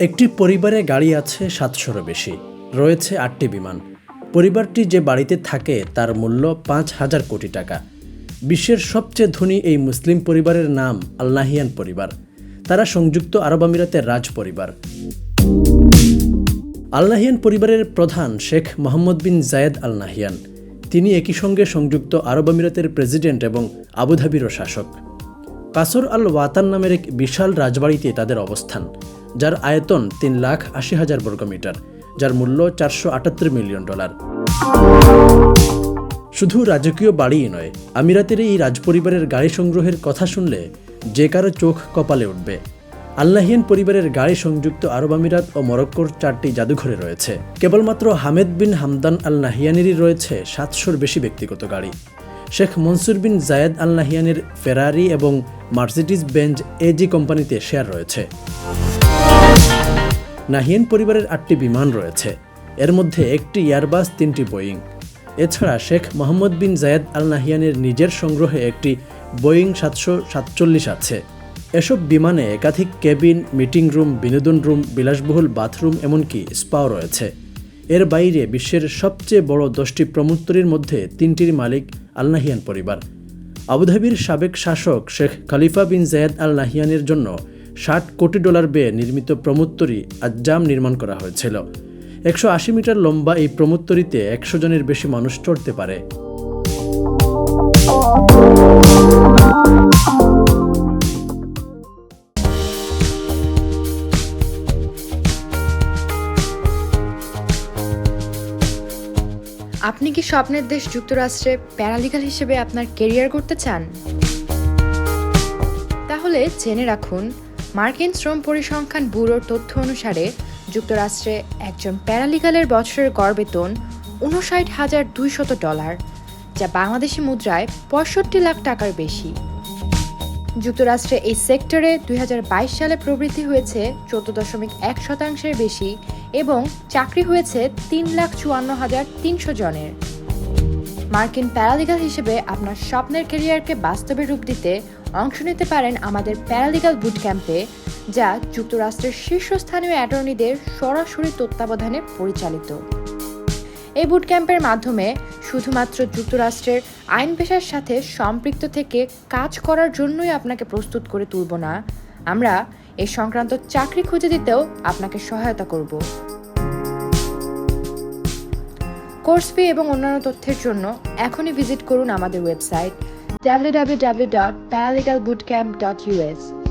একটি পরিবারে গাড়ি আছে সাতশোরও বেশি, রয়েছে আটটি বিমান। পরিবারটি যে বাড়িতে থাকে তার মূল্য পাঁচ হাজার কোটি টাকা। বিশ্বের সবচেয়ে ধনী এই মুসলিম পরিবারের নাম আল্লাহিয়ান পরিবার। তারা সংযুক্ত আরব আমিরাতের রাজ পরিবার। আল্লাহিয়ান পরিবারের প্রধান শেখ মোহাম্মদ বিন জায়েদ আল নাহিয়ান তিনি একই সঙ্গে সংযুক্ত আরব আমিরাতের প্রেসিডেন্ট এবং আবুধাবিরও শাসক। কাসর আল ওয়াতান নামের এক বিশাল রাজবাড়িতে তাদের অবস্থান। যার আয়তন তিন লাখ আশি হাজার বর্গমিটার, যার মূল্য চারশো আটাত্তর মিলিয়ন ডলার। শুধু রাজকীয় বাড়িই নয় আমিরাতের এই রাজপরিবারের গাড়ি সংগ্রহের কথা শুনলে যে কারও চোখ কপালে উঠবে। আল্লাহিয়ান পরিবারের গাড়ি সংযুক্ত আরব আমিরাত ও মরক্কোর চারটি জাদুঘরে রয়েছে। কেবলমাত্র হামেদ বিন হামদান আল নাহিয়ানেরই রয়েছে সাতশোর বেশি ব্যক্তিগত গাড়ি। শেখ মনসুর বিন জায়েদ আল নাহিয়ানের ফেরারি এবং মার্সিডিজ বেঞ্জ এজি কোম্পানিতে শেয়ার রয়েছে। নাহিয়ান পরিবারের আটটি বিমান রয়েছে। এর মধ্যে একটি এয়ারবাস তিনটি বোয়িং এছাড়া শেখ মোহাম্মদ বিন জায়েদ আল নাহিয়ানের নিজের সংগ্রহে একটি বোয়িং সাতশো সাতচল্লিশ আছে। এসব বিমানে একাধিক কেবিন, মিটিং রুম, বিনোদন রুম, বিলাসবহুল বাথরুম, এমনকি স্পাও রয়েছে। এর বাইরে বিশ্বের সবচেয়ে বড় দশটি প্রমোত্তরীর মধ্যে তিনটির মালিক আল নাহিয়ান পরিবার। আবুধাবির সাবেক শাসক শেখ খালিফা বিন জায়েদ আল নাহিয়ানের জন্য ষাট কোটি ডলার ব্যয়ে নির্মিত প্রমোত্তরী আজ্জাম নির্মাণ করা হয়েছিল। একশো আশি মিটার লম্বা এই প্রমোত্তরীতে একশো জনের বেশি মানুষ চড়তে পারে। আপনি কি স্বপ্নের দেশ যুক্তরাষ্ট্রে প্যারালিগাল হিসেবে আপনার কেরিয়ার করতে চান? তাহলে জেনে রাখুন মার্কিন শ্রম পরিসংখ্যান ব্যুরোর তথ্য অনুসারে, যুক্তরাষ্ট্রে একজন প্যারালিগালের বছরের গড় বেতন উনষাট হাজার দুইশত ডলার, যা বাংলাদেশি মুদ্রায় পঁয়ষট্টি লাখ টাকার বেশি। যুক্তরাষ্ট্রে এই সেক্টরে দুই হাজার বাইশ সালে প্রবৃদ্ধি হয়েছে চোদ্দ দশমিক এক শতাংশের বেশি এবং চাকরি হয়েছে তিন লাখ চুয়ান্ন হাজার তিনশো জনের। মার্কিন প্যারালিগাল হিসেবে আপনার স্বপ্নের ক্যারিয়ারকে বাস্তবে রূপ দিতে অংশ নিতে পারেন আমাদের প্যারালিগাল বুট ক্যাম্পে যা যুক্তরাষ্ট্রের শীর্ষস্থানীয় অ্যাটর্নিদের সরাসরি তত্ত্বাবধানে পরিচালিত। এই বুট ক্যাম্পের মাধ্যমে শুধুমাত্র যুক্তরাষ্ট্রের আইন পেশার সাথে সম্পৃক্ত থেকে কাজ করার জন্যই আপনাকে প্রস্তুত করে তুলব না। আমরা এ সংক্রান্ত চাকরি খুঁজে দিতেও আপনাকে সহায়তা করব। কোর্স ফি এবং অন্যান্য তথ্যের জন্য এখনই ভিজিট করুন আমাদের ওয়েবসাইট www.paralegalbootcamp.us